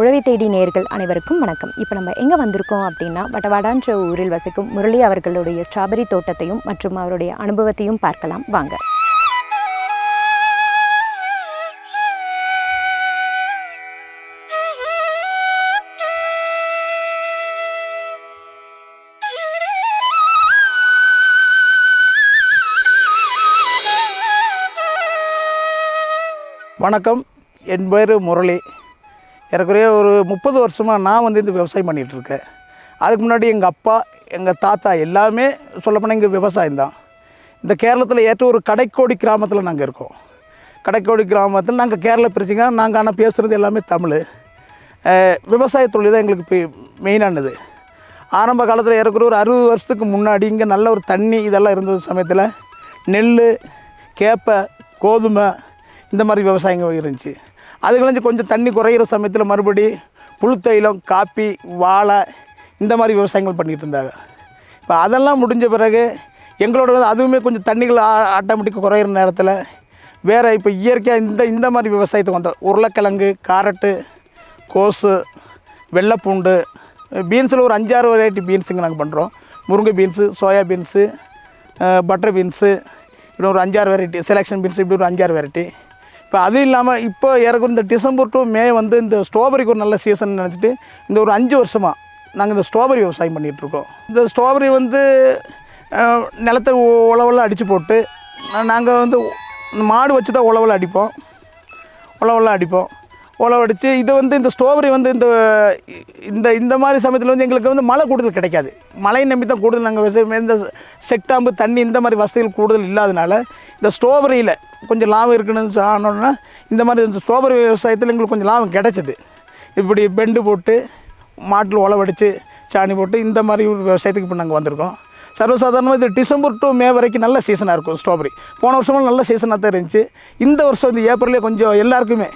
உழவை தேடி நேர்கள் அனைவருக்கும் வணக்கம். இப்போ நம்ம எங்கே வந்திருக்கோம் அப்படின்னா வட்டவாடான்ற ஊரில் வசிக்கும் முரளி அவர்களுடைய ஸ்ட்ராபெரி தோட்டத்தையும் மற்றும் அவருடைய அனுபவத்தையும் பார்க்கலாம். வாங்க. வணக்கம். என் பேர் முரளி. ஏறக்குறைய ஒரு முப்பது வருஷமாக நான் வந்து இந்த விவசாயம் பண்ணிகிட்ருக்கேன். அதுக்கு முன்னாடி எங்கள் அப்பா எங்கள் தாத்தா எல்லாமே சொல்லப்போனால் இங்கே விவசாயம் தான். இந்த கேரளத்தில் ஏற்ற ஒரு கடைக்கோடி கிராமத்தில் நாங்கள் இருக்கோம். கடைக்கோடி கிராமத்தில் நாங்கள் கேரள பிரிச்சிங்க நாங்கள் ஆனால் பேசுகிறது எல்லாமே தமிழ். விவசாய தொழில் தான் எங்களுக்கு இப்போ மெயினானது ஆரம்ப காலத்தில் ஏறக்குற ஒரு அறுபது வருஷத்துக்கு முன்னாடி இங்கே நல்ல ஒரு தண்ணி இதெல்லாம் இருந்த சமயத்தில். நெல் கேப்பை கோதுமை இந்த மாதிரி விவசாயங்கள் இருந்துச்சு. அது கழிஞ்சு கொஞ்சம் தண்ணி குறையிற சமயத்தில் மறுபடி புழுத்தைலம் காப்பி வாழை இந்த மாதிரி விவசாயங்கள் பண்ணிகிட்டு இருந்தாங்க. இப்போ அதெல்லாம் முடிஞ்ச பிறகு எங்களோட அதுவுமே கொஞ்சம் தண்ணிகள் ஆட்டோமேட்டிக்காக குறையிற நேரத்தில் வேறு இப்போ இயற்கையாக இந்த இந்த மாதிரி விவசாயத்துக்கு வந்தோம். உருளைக்கிழங்கு காரட்டு கோஸு வெள்ளைப்பூண்டு பீன்ஸில் ஒரு அஞ்சாறு வெரைட்டி பீன்ஸுங்க நாங்கள் பண்ணுறோம் முருங்கை beans soya beans butter beans இப்படி ஒரு அஞ்சாறு வெரைட்டி செலெக்ஷன் பீன்ஸ் இப்படி ஒரு அஞ்சாறு வெரைட்டி இப்போ அது இல்லாமல் இப்போ இறக்கும் இந்த டிசம்பர் டு மே வந்து இந்த ஸ்ட்ராபெரிக்கு ஒரு நல்ல சீசன் நினச்சிட்டு இந்த ஒரு அஞ்சு வருஷமாக நாங்கள் இந்த ஸ்ட்ராபெரி விவசாயம் பண்ணிகிட்ருக்கோம் இந்த ஸ்ட்ராபெரி வந்து நிலத்தை உழவெல்லாம் அடித்து போட்டு நாங்கள் வந்து மாடு வச்சு தான் உழவெல்லாம் அடிப்போம். உழவெல்லாம் அடிப்போம். உழவடிச்சு இது வந்து இந்த ஸ்ட்ராபெரி வந்து இந்த இந்த இந்த மாதிரி சமயத்தில் வந்து எங்களுக்கு வந்து மழை கூடுதல் கிடைக்காது. மழை நம்பி தான் கூடுதல் நாங்கள் இந்த செக்டாம்பு தண்ணி இந்த மாதிரி வசதிகள் கூடுதல் இல்லாதனால இந்த ஸ்ட்ராபெரியில் கொஞ்சம் லாபம் இருக்குன்னு ஆனோன்னா இந்த மாதிரி இந்த ஸ்ட்ராபெரி விவசாயத்தில் எங்களுக்கு கொஞ்சம் லாபம் கிடைச்சிது. இப்படி பெண்டு போட்டு மாட்டில் உழவடிச்சு சாணி போட்டு இந்த மாதிரி விவசாயத்துக்கு இப்போ நாங்கள் வந்திருக்கோம். சர்வசாதாரணமாக இது டிசம்பர் டு மே வரைக்கும் நல்ல சீசனாக இருக்கும் ஸ்ட்ராபெரி. போன வருஷமும் நல்ல சீசனாக தான் இருந்துச்சு. இந்த வருஷம் இந்த ஏப்ரலே கொஞ்சம் எல்லாருக்குமே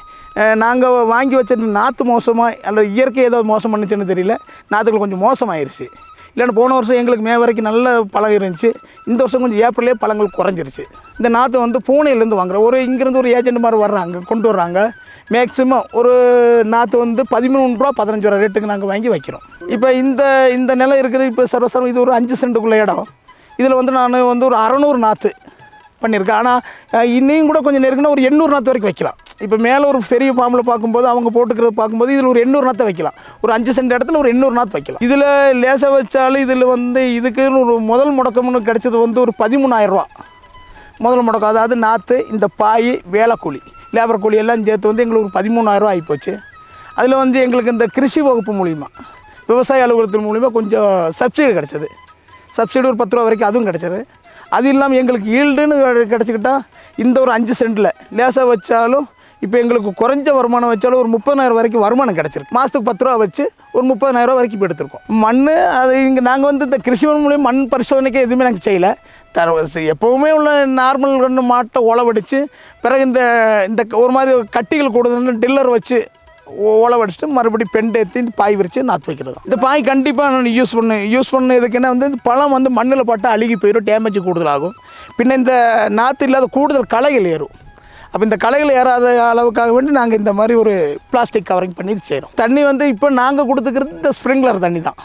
நாங்கள் வாங்கி வச்சிருந்த நாற்று மோசமாக அல்லது இயற்கை ஏதாவது மோசம் பண்ணுச்சுன்னு தெரியல. நாற்றுகள் கொஞ்சம் மோசமாயிருச்சு. இல்லைன்னா போன வருஷம் எங்களுக்கு மே வரைக்கும் நல்ல பழம் இருந்துச்சு. இந்த வருஷம் கொஞ்சம் ஏப்ரல்லே பழங்கள் குறைஞ்சிருச்சு. இந்த நாற்று வந்து பூனையிலேருந்து வாங்குறோம் ஒரு இங்கேருந்து ஒரு ஏஜென்ட் மாதிரி வர்றாங்க கொண்டு வர்றாங்க. மேக்ஸிமம் ஒரு நாற்று வந்து பதிமூணு ரூபா பதினஞ்சு ரூபா ரேட்டுக்கு நாங்கள் வாங்கி வைக்கிறோம். இப்போ இந்த இந்த நிலம் இருக்குது இப்போ சர்வசரம் இது ஒரு அஞ்சு சென்ட்டுக்குள்ள இடம். இதில் வந்து நான் வந்து ஒரு அறநூறு நாற்று பண்ணியிருக்கேன். ஆனால் இன்னையும் கூட கொஞ்சம் நெருங்கினா ஒரு எண்ணூறு நாற்று வரைக்கும் வைக்கலாம். இப்போ மேலே ஒரு பெரிய ஃபார்மில் பார்க்கும்போது அவங்க போட்டுக்கிறத பார்க்கும்போது இதில் ஒரு எண்ணூறு நாற்றை வைக்கலாம். ஒரு அஞ்சு சென்ட் இடத்துல ஒரு எண்ணூறு நாற்று வைக்கலாம். இதில் லேசாக வச்சாலும் இதில் வந்து இதுக்குன்னு ஒரு முதல் முடக்கம்னு கிடைச்சது வந்து ஒரு பதிமூணாயிரரூவா முதல் முடக்கம். அதாவது நாற்று இந்த பாய் வேலைக்கூலி. லேபர் கூலி எல்லாம் சேர்த்து வந்து எங்களுக்கு ஒரு பதிமூணாயிரரூவா ஆகிப்போச்சு. அதில் வந்து எங்களுக்கு இந்த கிருஷி வகுப்பு மூலிமா விவசாய அலுவலகத்தின் மூலிமா கொஞ்சம் சப்சிடி கிடச்சிது. சப்சிடி ஒரு பத்து ரூபா வரைக்கும் அதுவும் கிடச்சிது. அது இல்லாமல் எங்களுக்கு ஈல்டுன்னு கிடச்சிக்கிட்டால் இந்த ஒரு அஞ்சு சென்ட்டில் லேசாக வச்சாலும் இப்போ எங்களுக்கு குறைஞ்ச வருமானம் வச்சாலும் ஒரு முப்பதாயிரம் வரைக்கும் வருமானம் கிடச்சிருக்கு. மாதத்துக்கு பத்து ரூபா வச்சு ஒரு முப்பதாயிரம் வரைக்கும் இப்போ எடுத்திருக்கோம். மண் அது இங்கே நாங்கள் வந்து இந்த கிருஷி மூலியம் மண் பரிசோதனைக்கு எதுவுமே நாங்கள் செய்யலை. தர எப்போவுமே உள்ள நார்மல் ரெண்டு மாட்டை உழவடிச்சு பிறகு இந்த இந்த ஒரு மாதிரி கட்டிகள் கூடுதல்னு டில்லர் வச்சு உழவடிச்சிட்டு மறுபடியும் பெண்டை ஏற்றி பாய் விரித்து நாற்று வைக்கிறது இந்த பாய் கண்டிப்பாக நான் யூஸ் பண்ணு யூஸ் பண்ண என்ன வந்து இந்த பழம் வந்து மண்ணில் பட்டு அழுகி போயிடும் டேமேஜ் கூடுதலாகும். பின்ன இந்த நாற்று இல்லாத கூடுதல் களைகள் ஏறும். அப்போ இந்த களைகள் ஏறாத அளவுக்காக வேண்டி நாங்கள் இந்த மாதிரி ஒரு பிளாஸ்டிக் கவரிங் பண்ணி செய்கிறோம் தண்ணி வந்து இப்போ நாங்கள் கொடுத்துக்கிறது இந்த ஸ்ப்ரிங்க்லர் தண்ணி தான்.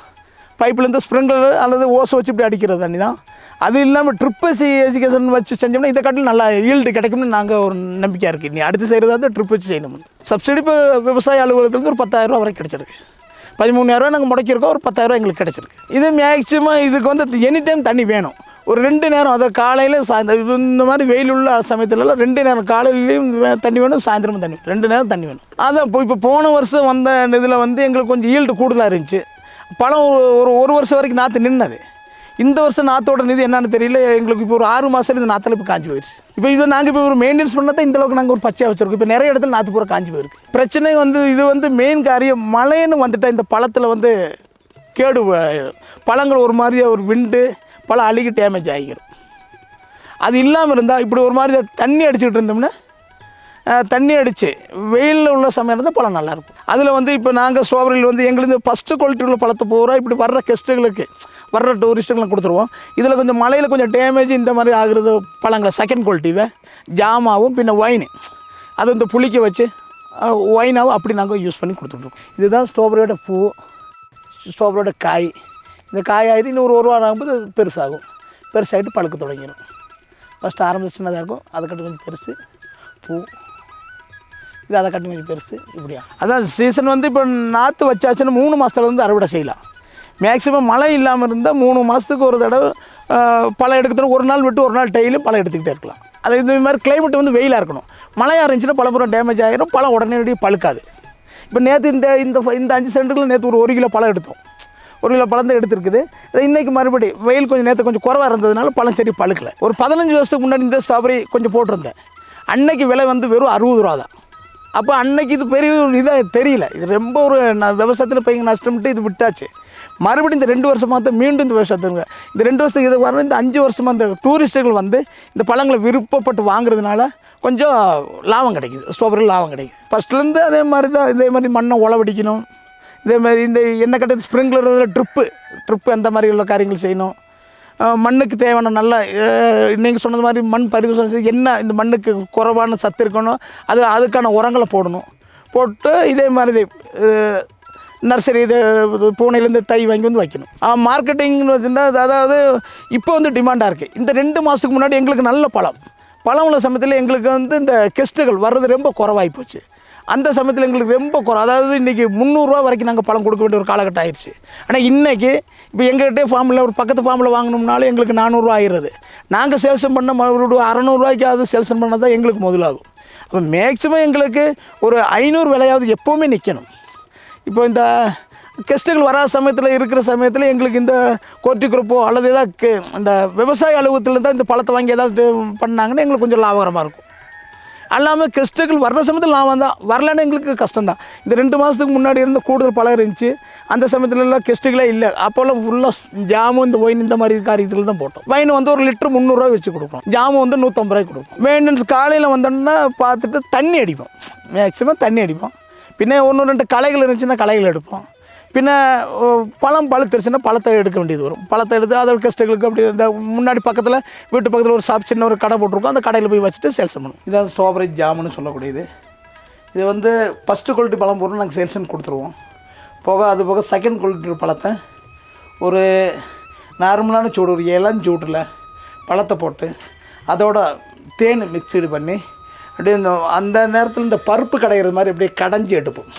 பைப்லேருந்து ஸ்ப்ரிங்க்லர் அல்லது ஓசை வச்சு இப்படி அடிக்கிற தண்ணி தான். அது இல்லாமல் ட்ரிப்பசி எஜுகேஷன் வச்சு செஞ்சோம்னா இதை காட்டிலும் நல்லா ஈல்டு கிடைக்கும்னு நாங்கள் ஒரு நம்பிக்கையாக இருக்குது நீ அடுத்து செய்கிறதா இருந்தால் ட்ரிப் வச்சு செய்யணும். சப்சிடி இப்போ விவசாய அலுவலகத்துலேருந்து ஒரு பத்தாயிரம் ரூபா வரைக்கும் கிடச்சிருக்கு. பதிமூணாயிரரூவா நாங்கள் முடக்கியிருக்கோம் ஒரு பத்தாயிரரூவா எங்களுக்கு கிடச்சிருக்கு. இது மேக்ஸிமம் இதுக்கு வந்து எனி டைம் தண்ணி வேணும். ஒரு ரெண்டு நேரம் அதை காலையில் சாயந்தரம் இந்த மாதிரி வெயில் உள்ள சமயத்துலலாம் ரெண்டு நேரம் காலையிலையும் தண்ணி வேணும் சாயந்தரமும் தண்ணி வேணும். ரெண்டு நேரம் தண்ணி வேணும். அதான் இப்போ இப்போ போன வருஷம் வந்த இதில் வந்து எங்களுக்கு கொஞ்சம் ஈல்டு கூடுதலாக இருந்துச்சு. பழம் ஒரு- ஒரு வருஷம் வரைக்கும் நாற்று நின்னது. இந்த வருஷம் நாற்றோட நிதி என்னன்னு தெரியல எங்களுக்கு இப்போ ஒரு ஆறு மாதம் இந்த நாற்றுல இப்போ காஞ்சி போயிடுச்சு இப்போ இதை நாங்கள் இப்போ ஒரு மெயின்டெயின்ஸ் பண்ணால் இந்த அளவுக்கு நாங்கள் ஒரு பச்சையாக வச்சுருக்கோம். இப்போ நிறைய இடத்துல நாற்று பூரா காஞ்சி போயிருக்கு. பிரச்சனை வந்து இது வந்து மெயின் காரியம் மழைன்னு வந்துட்டால் இந்த பழத்தில் வந்து கேடு பழங்கள் ஒரு மாதிரியா ஒரு விண்டு பழம் அழுகி டேமேஜ் ஆகிக்கிறோம் அது இல்லாமல் இருந்தால் இப்படி ஒரு மாதிரி தண்ணி அடிச்சுக்கிட்டு இருந்தோம்னா தண்ணி அடித்து வெயிலில் உள்ள சமயம் இருந்தால் பழம் நல்லாயிருக்கும் அதில் வந்து இப்போ நாங்கள் ஸ்ட்ராபெரியில் வந்து எங்களுக்கு ஃபஸ்ட்டு குவாலிட்டி உள்ள பழத்தை பூரா இப்படி வர்ற கெஸ்ட்டுகளுக்கு வர்ற டூரிஸ்ட்டுகளுக்கு கொடுத்துருவோம். இதில் கொஞ்சம் மழையில் கொஞ்சம் டேமேஜ் இந்த மாதிரி ஆகுறது பழங்களை செகண்ட் குவாலிட்டிவை ஜாமாவும் பின்ன ஒயின் அது வந்து புளிக்க வச்சு ஒயினாவும் அப்படி நாங்கள் யூஸ் பண்ணி கொடுத்துட்ருக்கோம் இதுதான் ஸ்ட்ராபெரியோட பூ ஸ்ட்ராபெரியோட காய். இந்த காய் இன்னும் ஒரு ஒரு வாரம் ஆகும்போது பெருசாகும். பெருசாகிட்டு பழுக்க தொடங்கிடும் ஃபஸ்ட்டு ஆரம்பிச்சு சின்னதாக இருக்கும். அதை கட்டு கொஞ்சம் பெருசு. பூ. இது அதை கட்டு கொஞ்சம் பெருசு. இப்படியா அதான் சீசன் வந்து இப்போ நாற்று வச்சாச்சுன்னா மூணு மாதத்துல வந்து அறுவடை செய்யலாம். மேக்ஸிமம் மழை இல்லாமல் இருந்தால் மூணு மாதத்துக்கு ஒரு தடவை பழம் எடுக்கிறதுக்கு ஒரு நாள் விட்டு ஒரு நாள் டெய்லியும் பழம் எடுத்துக்கிட்டே இருக்கலாம். அது இந்த மாதிரி கிளைமேட் வந்து வெயிலாக இருக்கணும். மழையாக இருந்துச்சுன்னா பழம் டேமேஜ் ஆகிரும் பழம் உடனே பழுக்காது. இப்போ நேற்று இந்த இந்த இந்த அஞ்சு சென்ட்டுக்குள்ள நேற்று ஒரு ஒரு கிலோ பழம் எடுத்தோம். ஒரு கிலோ பழம் தான் எடுத்துருக்குது. அது இன்றைக்கி மறுபடி வெயில் கொஞ்சம் நேற்று கொஞ்சம் குறவாக இருந்ததுனால பழம் சரி பழுக்கல. ஒரு பதினஞ்சு வருஷத்துக்கு முன்னாடி இந்த ஸ்ட்ராபெரி கொஞ்சம் போட்டிருந்தேன். அன்னைக்கு விலை வந்து வெறும் அறுபது ரூபா தான். அப்போ அன்னைக்கு இது பெரிய ஒரு இதாக தெரியல. இது ரொம்ப ஒரு நான் விவசாயத்தில் போய் நஷ்டம்ட்டு இது விட்டாச்சு. மறுபடியும் இந்த ரெண்டு வருஷமாக தான் மீண்டும் இந்த விவசாயத்துக்கு இந்த ரெண்டு வருஷத்துக்கு இது வரணும் இந்த அஞ்சு வருஷமாக இந்த டூரிஸ்ட்டுகள் வந்து இந்த பழங்களை விருப்பப்பட்டு வாங்குறதுனால கொஞ்சம் லாபம் கிடைக்குது. ஸ்ட்ராபெரி லாபம் கிடைக்குது. ஃபஸ்ட்லேருந்து அதே மாதிரி தான் இதே மாதிரி மண்ணை உழவடிக்கணும். இதே மாதிரி இந்த என்ன கட்டது ஸ்ப்ரிங்க்லர் ட்ரிப்பு ட்ரிப்பு அந்த மாதிரி உள்ள காரியங்கள் செய்யணும். மண்ணுக்கு தேவையான நல்ல நீங்கள் சொன்னது மாதிரி மண் பரிசோதனை என்ன இந்த மண்ணுக்கு குறைவான சத்து இருக்கணும் அதில் அதுக்கான உரங்களை போடணும். போட்டு இதே மாதிரி நர்சரி இது பூனையிலேருந்து தை வாங்கி வந்து வைக்கணும். மார்க்கெட்டிங்னு வச்சுருந்தா அதாவது இப்போ வந்து டிமாண்டாக இருக்குது இந்த ரெண்டு மாதத்துக்கு முன்னாடி எங்களுக்கு நல்ல பழம். பழம் உள்ள சமயத்தில் எங்களுக்கு வந்து இந்த கெஸ்ட்டுகள் வர்றது ரொம்ப குறவாகி போச்சு. அந்த சமயத்தில் எங்களுக்கு ரொம்ப குறை. அதாவது இன்றைக்கி முந்நூறுரூவா வரைக்கும் நாங்கள் பழம் கொடுக்க வேண்டிய ஒரு காலகட்டம் ஆயிடுச்சு. ஆனால் இன்றைக்கி இப்போ எங்கள்கிட்டே ஃபார்மில் ஒரு பக்கத்து ஃபார்மில் வாங்கினோம்னாலும் எங்களுக்கு நானூறுரூவா ஆயிடுது நாங்கள் சேல்ஸன் பண்ண மறுபடியும் அறநூறுவாய்க்காவது சேல்ஸன் பண்ணால் தான் எங்களுக்கு முதலாகும். அப்போ மேக்ஸிமம் எங்களுக்கு ஒரு ஐநூறு விலையாவது எப்போவுமே நிற்கணும் இப்போ இந்த கெஸ்ட்டுகள் வராத சமயத்தில் இருக்கிற சமயத்தில் எங்களுக்கு இந்த கோர்ட்டி குரூப்போ அல்லது ஏதாவது கே- இந்த விவசாய அலுவலகத்தில் தான் இந்த பழத்தை வாங்கி ஏதாவது பண்ணாங்கன்னா எங்களுக்கு கொஞ்சம் லாபகரமாக இருக்கும். அல்லாமல் கெஸ்ட்டுகள் வர்ற சமயத்தில் லாபம் தான் வரலன்னு எங்களுக்கு கஷ்டம் தான் இந்த ரெண்டு மாதத்துக்கு முன்னாடி இருந்த கூடுதல் பழம் இருந்துச்சு. அந்த சமயத்துலலாம் கெஸ்ட்டுகளே இல்லை. அப்போல்லாம் ஃபுல்லாக ஜாமும் இந்த ஒயின் இந்த மாதிரி காரியத்தில் தான் போட்டோம். ஒயின் வந்து ஒரு லிட்டர் முந்நூறுரூவா வச்சு கொடுப்போம். ஜாமும் வந்து நூற்றம்பது ரூபாய்க்கு கொடுப்போம். மெயின்டெனன்ஸ் காலையில் வந்தோம்னா பார்த்துட்டு தண்ணி அடிப்போம். மேக்ஸிமம் தண்ணி அடிப்போம். பின்னே ஒன்று ரெண்டு களைகள் இருந்துச்சுன்னா களைகள் எடுப்போம். பின்ன பழம் பழுத்துருச்சுன்னா பழத்தை எடுக்க வேண்டியது வரும். பழத்தை எடுத்து அதோட கெஸ்ட்டுகளுக்கு அப்படி இந்த முன்னாடி பக்கத்தில் வீட்டு பக்கத்தில் ஒரு ஷாப் சின்ன ஒரு கடை போட்டிருக்கோம். அந்த கடையில் போய் வச்சுட்டு சேல்ஸ் பண்ணணும். இதான் ஸ்ட்ராபெரி ஜாமுன்னு சொல்லக்கூடியது. இது வந்து ஃபஸ்ட்டு குவாலிட்டி பழம் போட்டு நாங்கள் சேல்ஸ்ன்னு கொடுத்துருவோம். போக அது போக செகண்ட் குவாலிட்டி பழத்தை ஒரு நார்மலான சூடு ஒரு இளஞ்சூட்டில் பழத்தை போட்டு அதோட தேன் மிக்சடு பண்ணி அப்படியே இந்த அந்த நேரத்தில் இந்த பருப்பு கடைகிறது மாதிரி அப்படியே கடைஞ்சி எடுப்போம்.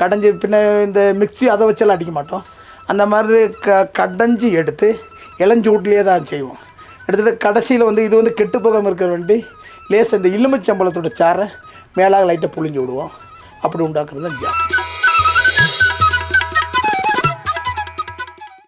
கடைஞ்சி பின்ன இந்த மிக்சி அதை வச்செல்லாம் அடிக்க மாட்டோம். அந்த மாதிரி க கடைஞ்சி எடுத்து இளஞ்சூட்லேயே தான் செய்வோம். எடுத்துகிட்டு கடைசியில் வந்து இது வந்து கெட்டு போகாமல் இருக்கிற வேண்டி லேஸ் இந்த இலுமிச்சம்பழத்தோட சாரை மேலாக லைட்டாக புழிஞ்சு விடுவோம். அப்படி உண்டாக்குறது தான் ஜாஸ்தி